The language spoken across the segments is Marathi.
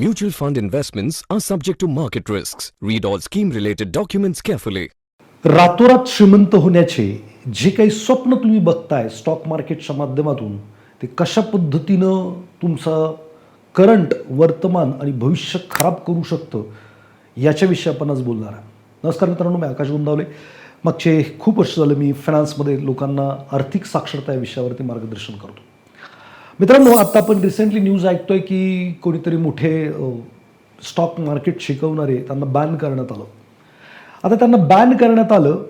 Mutual fund investments are subject to market risks. Read all scheme related documents carefully. रातोरात श्रीमंत होण्याचे जे काही स्वप्न तुम्ही बघताय स्टॉक मार्केटच्या माध्यमातून ते कशा पद्धतीनं तुमचं करंट वर्तमान आणि भविष्य खराब करू शकतं याच्याविषयी आपण आज बोलणार आहे नमस्कार मित्रांनो मी आकाश गुंदावले मागचे खूप वर्ष झालं मी फायनान्समध्ये लोकांना आर्थिक साक्षरता या विषयावरती मार्गदर्शन करतो मित्रांनो आत्ता आपण रिसेंटली न्यूज ऐकतोय की कोणीतरी मोठे स्टॉक मार्केट शिकवणारे त्यांना बॅन करण्यात आलं. आता त्यांना बॅन करण्यात आलं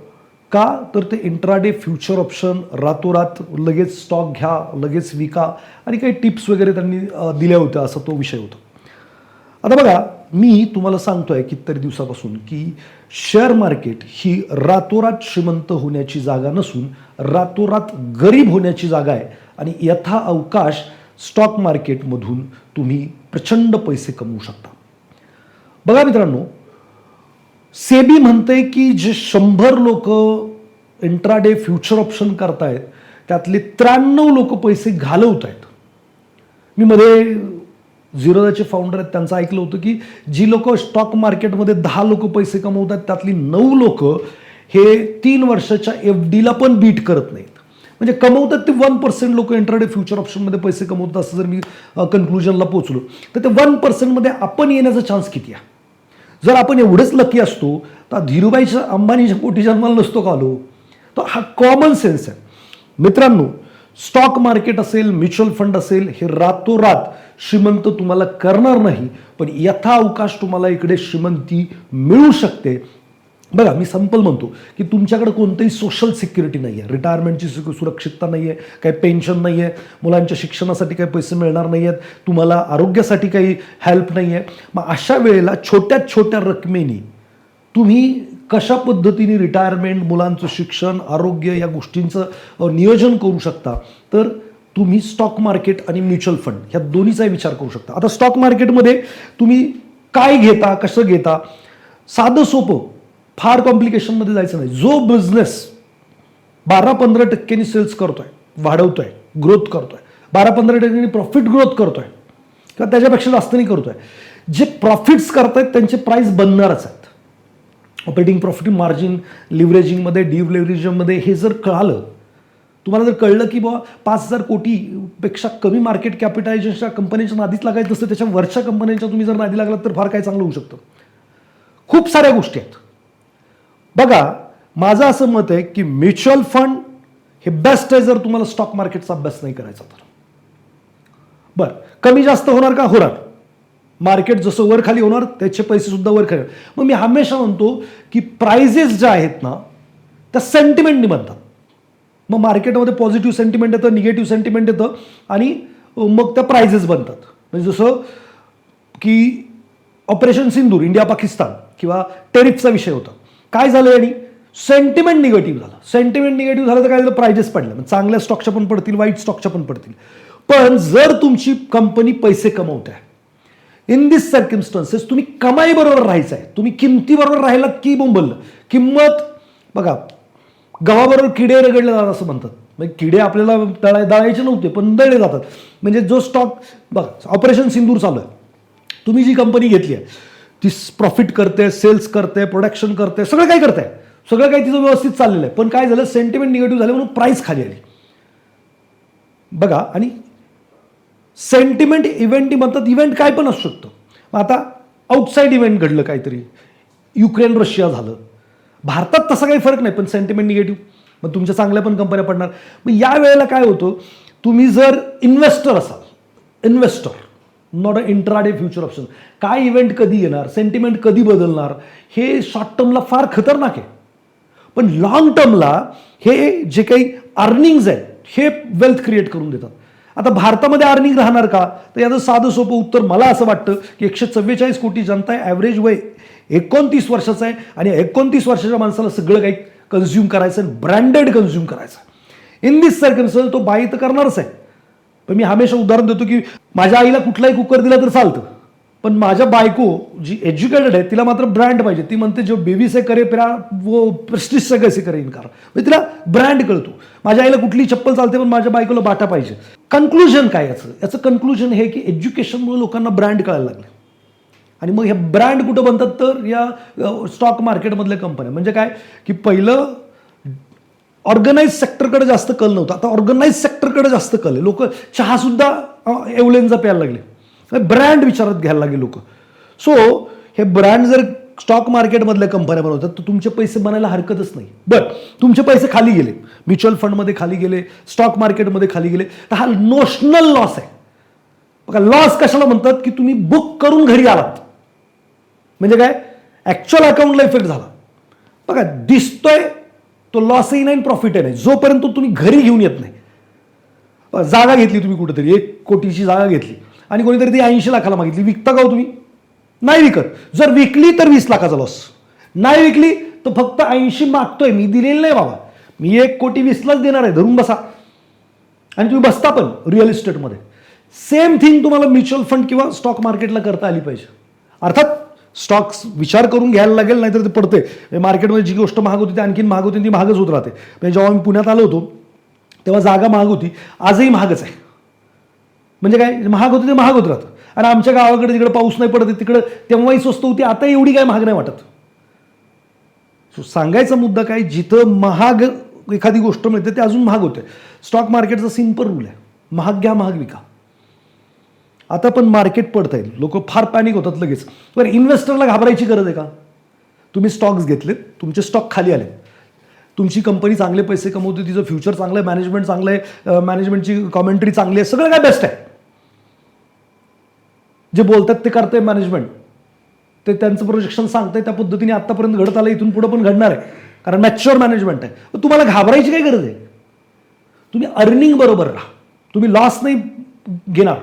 का? तर ते इंट्राडे फ्युचर ऑप्शन रातोरात लगेच स्टॉक घ्या लगेच विका आणि काही टिप्स वगैरे त्यांनी दिल्या होत्या असा तो विषय होता. आता बघा मी तुम्हाला सांगतोय कितीतरी दिवसापासून की शेअर मार्केट ही रातोरात श्रीमंत होण्याची जागा नसून रातोरात गरीब होण्याची जागा आहे. आणि यथा अवकाश स्टॉक मार्केटमधून तुम्ही प्रचंड पैसे कमवू शकता. बघा मित्रांनो सेबी म्हणते की जे शंभर लोक इंट्राडे फ्युचर ऑप्शन करतायत त्यातले त्र्याण्णव लोक पैसे घालवत आहेत मी मध्ये झिरोदाचे फाउंडर आहेत त्यांचं ऐकलं होतं की जी लोक स्टॉक मार्केटमध्ये दहा लोक पैसे कमवतात त्यातली नऊ लोक हे तीन वर्षाच्या एफ डीला पण बीट करत नाहीत. म्हणजे कमवतात ते वन पर्सेंट लोक इंटरडे फ्युचर ऑप्शनमध्ये पैसे कमवतात असं जर मी कन्क्लुजनला पोचलो तर ते वन पर्सेंटमध्ये आपण येण्याचा चान्स किती आहे? जर आपण एवढंच लकी असतो तर धीरूबाईच्या अंबानीच्या पोटी जन्माला नसतो का आलो? तर हा कॉमन सेन्स आहे. मित्रांनो स्टॉक मार्केट असेल म्युच्युअल फंड असेल हे रातोरात श्रीमंत तुम्हाला करणार नाही पण यथा अवकाश तुम्हाला इकडे श्रीमंती मिळू शकते. बघा मी संपल म्हणतो की तुमच्याकडे कोणतंही सोशल सिक्युरिटी नाही आहे रिटायरमेंटची सुरक्षितता नाही आहे काही पेन्शन नाही आहे मुलांच्या शिक्षणासाठी काही पैसे मिळणार नाही आहेत तुम्हाला आरोग्यासाठी काही हेल्प नाही आहे मग अशा वेळेला छोट्या छोट्या रकमेनी तुम्ही कशा पद्धतीने रिटायरमेंट मुलांचं शिक्षण आरोग्य या गोष्टींचं नियोजन करू शकता? तर तुम्ही स्टॉक मार्केट आणि म्युच्युअल फंड ह्या दोन्हीचाही विचार करू शकता. आता स्टॉक मार्केटमध्ये तुम्ही काय घेता कसं घेता? साधं सोपं फार कॉम्प्लिकेशनमध्ये जायचं नाही. जो बिझनेस बारा पंधरा टक्क्यांनी सेल्स करतोय वाढवतोय ग्रोथ करतोय बारा पंधरा टक्क्यांनी प्रॉफिट ग्रोथ करतोय किंवा त्याच्यापेक्षा जास्त नाही करतोय जे प्रॉफिट्स करतायत त्यांचे प्राईस बनणारच आहे. ऑपरेटिंग प्रॉफिट मार्जिन लिव्हरेजिंगमध्ये डिव्हलेव्हरेजिंगमध्ये हे जर कळालं तुम्हाला जर कळलं की बाबा पाच हजार कोटीपेक्षा कमी मार्केट कॅपिटलायझेशनच्या कंपनीच्या नादीत लागायचं असतं त्याच्या वरच्या कंपन्यांच्या तुम्ही जर नादी लागलात तर फार काय चांगलं होऊ शकतं. खूप साऱ्या गोष्टी आहेत. बघा माझं असं मत आहे की म्युच्युअल फंड हे बेस्ट आहे जर तुम्हाला स्टॉक मार्केटचा अभ्यास नाही करायचा तर. बरं कमी जास्त होणार का? होणार. मार्केट जसं वर खाली होणार त्याचे पैसे सुद्धा वर खाली मग मी हमेशा म्हणतो की प्राइजेस ज्या आहेत ना त्या सेंटिमेंटनी बनतात. मग मार्केटमध्ये पॉझिटिव्ह सेंटिमेंट येतं निगेटिव्ह सेंटिमेंट येतं आणि मग त्या प्राइजेस बनतात. म्हणजे जसं की ऑपरेशन सिंदूर इंडिया पाकिस्तान किंवा टेरिफचा विषय होता. काय झालं आणि सेंटिमेंट निगेटिव्ह झालं. सेंटिमेंट निगेटिव्ह झालं तर काय झालं? प्राइजेस पडल्या मग चांगल्या स्टॉकच्या पण पडतील वाईट स्टॉकच्या पण पडतील. पण जर तुमची कंपनी पैसे कमवते इन दिस सर्किमस्टन्सेस तुम्ही कमाई बरोबर राहायचं आहे. तुम्ही किमतीबरोबर राहिलात की बोंबललं? किंमत बघा गव्हाबरोबर किडे रगडले जातात असं म्हणतात. म्हणजे किडे आपल्याला दळा दळायचे नव्हते पण दळले जातात. म्हणजे जो स्टॉक बघा ऑपरेशन सिंदूर चालू आहे. तुम्ही जी कंपनी घेतली आहे ती प्रॉफिट करते सेल्स करते प्रोडक्शन करते सगळं काय करते. सगळं काही तिचं व्यवस्थित चाललेलं आहे. पण काय झालं? सेंटिमेंट निगेटिव्ह झालं म्हणून प्राईस खाली आली. बघा आणि सेंटिमेंट इव्हेंट म्हणतात इव्हेंट काय पण असू शकतं. मग आता आउटसाईड इव्हेंट घडलं काहीतरी. युक्रेन रशिया झालं. भारतात तसा काही फरक नाही पण सेंटिमेंट निगेटिव्ह मग तुमच्या चांगल्या पण कंपन्या पडणार. मग या वेळेला काय होतं तुम्ही जर इन्व्हेस्टर असाल investor not a intraday future option काय इव्हेंट कधी येणार सेंटिमेंट कधी बदलणार हे शॉर्ट टर्मला फार खतरनाक आहे. पण लॉंग टर्मला हे जे काही अर्निंग्ज आहेत हे वेल्थ क्रिएट करून देतात. आता भारतामध्ये अर्निंग राहणार का? तर याचं साधं सोपं उत्तर मला असं वाटतं की एकशे चव्वेचाळीस कोटी जनता आहे ॲव्हरेज वय एकोणतीस वर्षाचं आहे आणि एकोणतीस वर्षाच्या माणसाला सगळं काही कन्झ्युम करायचं आणि ब्रँडेड कन्झ्युम करायचं इन दिस सर्कन्सल तो बाई तर करणारच आहे. पण मी हमेशा उदाहरण देतो की माझ्या आईला कुठलाही कुकर दिला तर चालतं. पण माझ्या बायको जी एज्युकेटेड आहे तिला मात्र ब्रँड पाहिजे. ती म्हणते जो बेबी से करे प्रा वो प्रेस्टिज से कैसे करे इनकार. म्हणजे तिला ब्रँड कळतो. माझ्या आईला कुठली चप्पल चालते पण माझ्या बायकोला बाटा पाहिजे. कन्क्लुजन काय याचं? याचं कन्क्लुजन हे की एज्युकेशनमुळे लोकांना ब्रँड कळायला लागले. आणि मग हे ब्रँड कुठं बनतात तर या स्टॉक मार्केटमधल्या कंपन्या म्हणजे काय? की पहिलं ऑर्गनाईज सेक्टरकडे जास्त कल नव्हता. आता ऑर्गनाईज सेक्टरकडे जास्त कल आहे. लोक चहासुद्धा एवलेनचा प्यायला लागले. ब्रँड विचारात घ्यायला लागले लोक. सो हे ब्रँड जर स्टॉक मार्केटमधल्या कंपन्या बनवतात तर तुमचे पैसे बनायला हरकतच नाही. बट तुमचे पैसे खाली गेले. म्युच्युअल फंडमध्ये खाली गेले स्टॉक मार्केटमध्ये खाली गेले तर हा नोशनल लॉस आहे. बघा लॉस कशाला म्हणतात? की तुम्ही बुक करून घरी आलात. म्हणजे काय? ॲक्च्युअल अकाउंटला इफेक्ट झाला. बघा दिसतोय तो लॉसही नाही प्रॉफिटही नाही. जोपर्यंत तुम्ही घरी घेऊन येत नाही. जागा घेतली तुम्ही कुठेतरी. एक कोटीची जागा घेतली. आणि कोणीतरी ती ऐंशी लाखाला मागितली. विकता का हो तुम्ही? नाही विकत. जर विकली तर वीस लाखाचा लॉस नाही विकली तर फक्त ऐंशी मागतोय. मी दिलेलं नाही बाबा. मी एक कोटी वीसलाच देणार आहे. धरून बसा. आणि तुम्ही बसता पण रिअल इस्टेटमध्ये सेम थिंग तुम्हाला म्युच्युअल फंड किंवा स्टॉक मार्केटला करता आली पाहिजे. अर्थात स्टॉक्स विचार करून घ्यायला लागेल नाहीतर ते पडते मार्केटमध्ये जी गोष्ट महाग होती ती आणखीन महाग होती ती महागच होत राहते. म्हणजे जेव्हा मी पुण्यात आलो होतो तेव्हा जागा महाग होती. आजही महागच आहे. म्हणजे काय? महाग होतं ते महाग होत राहतं आणि आमच्या गावाकडे तिकडे पाऊस नाही पडत तिकडं तेव्हाही स्वस्त होती आता एवढी काय महाग नाही वाटत. सो सांगायचा मुद्दा काय? जिथं महाग एखादी गोष्ट मिळते ते अजून महाग होते. स्टॉक मार्केटचा सिंपल रूल आहे. महाग घ्या महाग विका. आता पण मार्केट पडत आहे लोक फार पॅनिक होतात लगेच. पण इन्व्हेस्टरला घाबरायची गरज आहे का? तुम्ही स्टॉक्स घेतलेत तुमचे स्टॉक खाली आले. तुमची कंपनी चांगले पैसे कमवते तिचं फ्युचर चांगलं आहे मॅनेजमेंट चांगलं आहे मॅनेजमेंटची कॉमेंट्री चांगली आहे सगळं काय बेस्ट आहे. जे बोलतात ते करतंय मॅनेजमेंट ते त्यांचं प्रोजेक्शन सांगतंय त्या पद्धतीने आत्तापर्यंत घडत आलं इथून पुढे पण घडणार आहे. कारण मॅच्युअर मॅनेजमेंट आहे. तुम्हाला घाबरायची काय गरज आहे? तुम्ही अर्निंग बरोबर राहा. तुम्ही लॉस नाही घेणार.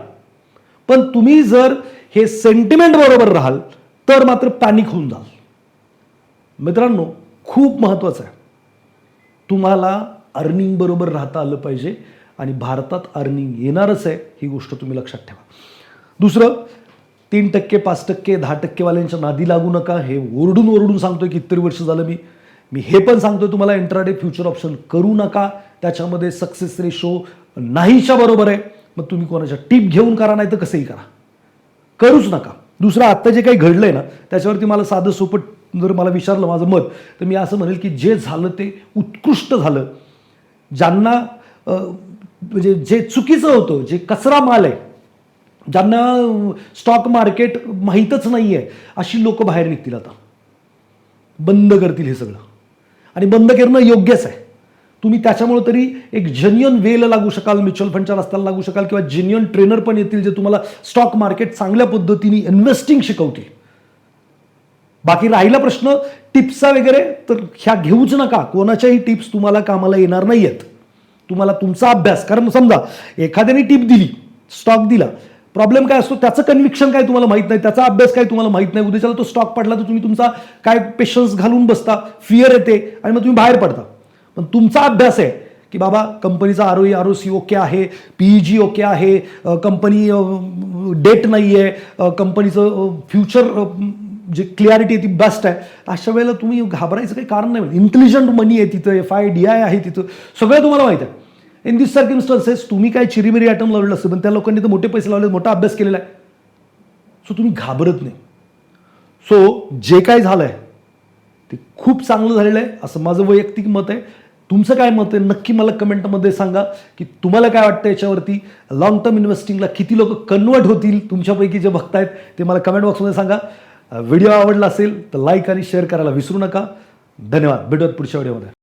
पण तुम्ही जर हे सेंटिमेंट बरोबर राहाल तर मात्र पॅनिक होऊन जाल. मित्रांनो खूप महत्त्वाचं आहे. तुम्हाला अर्निंग बरोबर राहता आलं पाहिजे आणि भारतात अर्निंग येणारच आहे ही गोष्ट तुम्ही लक्षात ठेवा. दुसरं तीन टक्के पाच टक्के दहा टक्केवाल्यांच्या नादी लागू नका. हे ओरडून ओरडून सांगतोय कितीतरी वर्ष झालं मी. मी हे पण सांगतोय तुम्हाला इंट्राडे फ्युचर ऑप्शन करू नका. त्याच्यामध्ये सक्सेस रेशो नाहीच्या बरोबर आहे. मग तुम्ही कोणाच्या टीप घेऊन करा नाही तर कसंही करा. करूच नका. दुसरं आत्ता जे काही घडलंय ना त्याच्यावरती मला साधं सोपं जर मला विचारलं माझं मत तर मी असं म्हणेल की जे झालं ते उत्कृष्ट झालं. ज्यांना म्हणजे जे चुकीचं होतं जे कचरा माल आहे ज्यांना स्टॉक मार्केट माहीतच नाही आहे अशी लोक बाहेर निघतील आता. बंद करतील हे सगळं. आणि बंद करणं योग्यच आहे. तुम्ही त्याच्यामुळे तरी एक जेन्युअन वेला लागू शकाल म्युच्युअल फंडच्या रस्त्याला लागू शकाल किंवा जेन्युअन ट्रेनर पण येतील जे तुम्हाला स्टॉक मार्केट चांगल्या पद्धतीने इन्व्हेस्टिंग शिकवतील. बाकी राहिला प्रश्न टिप्सचा वगैरे तर ह्या घेऊच नका. कोणाच्याही टिप्स तुम्हाला कामाला येणार नाही आहेत तुम्हाला तुमचा अभ्यास कारण समजा एखाद्याने टिप दिली स्टॉक दिला प्रॉब्लेम काय असतो? त्याचं कन्व्हिक्शन काय तुम्हाला माहीत नाही त्याचा अभ्यास काय तुम्हाला माहीत नाही. उद्याच्याला तो स्टॉक पडला तर तुम्ही तुमचा काय पेशन्स घालून बसता फिअर येते आणि मग तुम्ही बाहेर पडता. पण तुमचा अभ्यास आहे की बाबा कंपनीचा R R O C okay आहे पीई जी ओके आहे कंपनी डेट नाही आहे कंपनीचं फ्युचर जे क्लिअरिटी आहे ती बेस्ट आहे. अशा वेळेला तुम्ही घाबरायचं काही कारण नाही. इंटेलिजंट मनी आहे तिथं एफ आय डी आय आहे तिथं. सगळं तुम्हाला माहिती आहे. इन दिस सर्किमस्टन्सेस तुम्ही काय चिरीमिरी आयटम लावलेलं असतं पण त्या लोकांनी तर मोठे पैसे लावले मोठा अभ्यास केलेला आहे. सो तुम्ही घाबरत नाही. सो जे काय झालं आहे ते खूप चांगलं झालेलं आहे असं माझं वैयक्तिक मत आहे. तुमचं काय मत आहे? नक्की मला कमेंटमध्ये सांगा की तुम्हाला काय वाटतं याच्यावरती. लॉंग टर्म इन्व्हेस्टिंगला किती लोक कन्वर्ट होतील? तुमच्यापैकी जे बघतायत ते मला कमेंट बॉक्समध्ये सांगा. Uh, व्हिडिओ आवडला असेल तर लाईक आणि शेअर करायला विसरू नका. धन्यवाद. भेटूयात पुढच्या व्हिडिओमध्ये